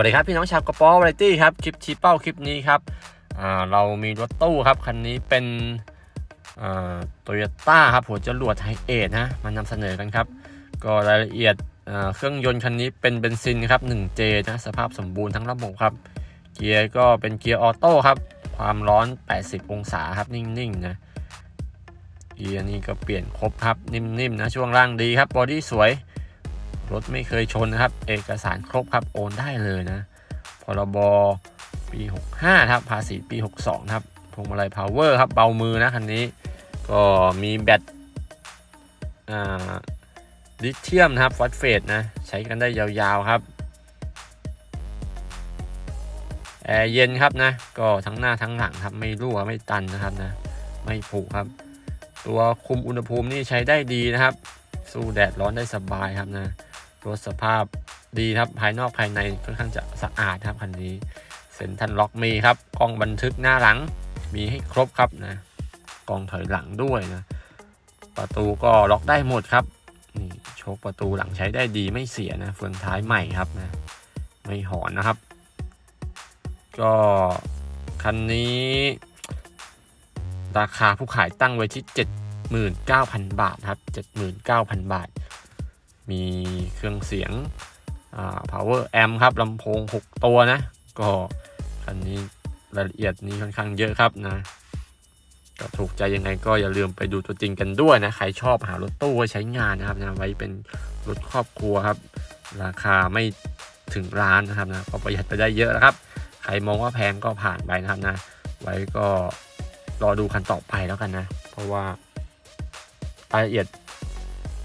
วัสดีครับพี่น้องชาวกระป๋อวาไรตี้ครับคลิปชี้เป้าคลิปนี้ครับเรามีรถตู้ครับคันนี้เป็นโตโยต้าครับหัวจรวดไฮเอทนะมานำเสนอกันครับ ก็รายละเอียดเครื่องยนต์คันนี้เป็นเบนซินครับ 1J นะสภาพสมบูรณ์ทั้งระบบครับ เกียร์ก็เป็นเกียร์ออโต้ครับ ความร้อน 80 องศาครับนิ่งๆนะเกียร์นี่ก็เปลี่ยนครบครับนิ่มๆนะช่วงล่างดีครับบอดี้สวย รถไม่เคยชนนะครับ เอกสารครบครับโอนได้เลยนะพรบปี 65ครับภาษีปี 62ครับพวงมาลัยพาวเวอร์ครับเบามือนะคันนี้ ก็มีแบตอ่าลิเธียมนะครับฟอสเฟตนะใช้กันได้ยาวๆครับแอร์เย็นครับนะก็ทั้งหน้าทั้งหลังครับไม่รั่วไม่ตันนะครับนะไม่ผุครับ ตัวคุมอุณหภูมินี่ใช้ได้ดีนะครับ สู้แดดร้อนได้สบายครับนะ รถสภาพดีครับภายนอกภายในค่อนข้างจะสะอาดครับคันนี้เซ็นทรัลล็อกมีครับกล้องบันทึกหน้าหลังมีให้ครบครับนะกล้องถอยหลังด้วยนะประตูก็ล็อกได้หมดครับนี่โชคประตูหลังใช้ได้ดีไม่เสียนะเฟืองท้ายใหม่ครับนะไม่หอนนะครับ ก็คันนี้ราคาผู้ขายตั้งไว้ที่ 79,000 บาทครับ 79,000 บาท มี เครื่องเสียงอ่า power amp ครับลำโพง 6 ตัวนะ ก็คันนี้รายละเอียดนี้ค่อนข้างเยอะครับนะก็ถูกใจยังไงก็อย่าลืมไปดูตัวจริงกันด้วยนะ ใครชอบหารถตู้ไว้ใช้งานนะครับนะไว้เป็นรถครอบครัวครับ ราคาไม่ถึงล้านนะครับนะก็ประหยัดไปได้เยอะนะครับ ใครมองว่าแพงก็ผ่านไปนะครับนะ ไว้ก็รอดูคันต่อไปแล้วกันนะ เพราะว่ารายละเอียด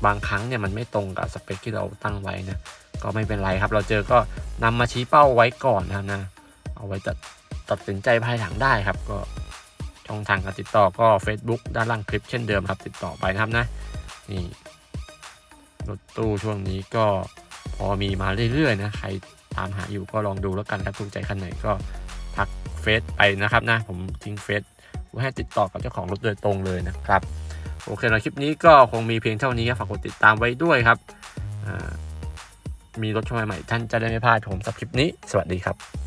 บางครั้งเนี่ยมันไม่ตรงกับสเปคที่เราตั้งไว้นะก็ไม่เป็นไรครับ เราเจอก็นำมาชี้เป้าไว้ก่อนนะครับนะ เอาไว้ตัดตัดสินใจภายหลังได้ครับ ก็ช่องทางการติดต่อก็ Facebook ด้านล่างคลิปเช่นเดิมครับ ติดต่อไปนะครับนะนี่รถตู้ช่วงนี้ก็พอมีมาเรื่อยๆนะใครตามหาอยู่ก็ลองดูแล้วกันครับถูกใจคันไหนก็ทักเฟซไปนะครับนะผมทิ้งเฟซไว้ให้ติดต่อกับเจ้าของรถโดยตรงเลยนะครับ โอเคนะคลิปนี้ก็คงมีเพียงเท่านี้ครับฝากกดติดตามไว้ด้วยครับ มีรถช่องใหม่ท่านจะได้ไม่พลาดผมสับคลิปนี้ สวัสดีครับ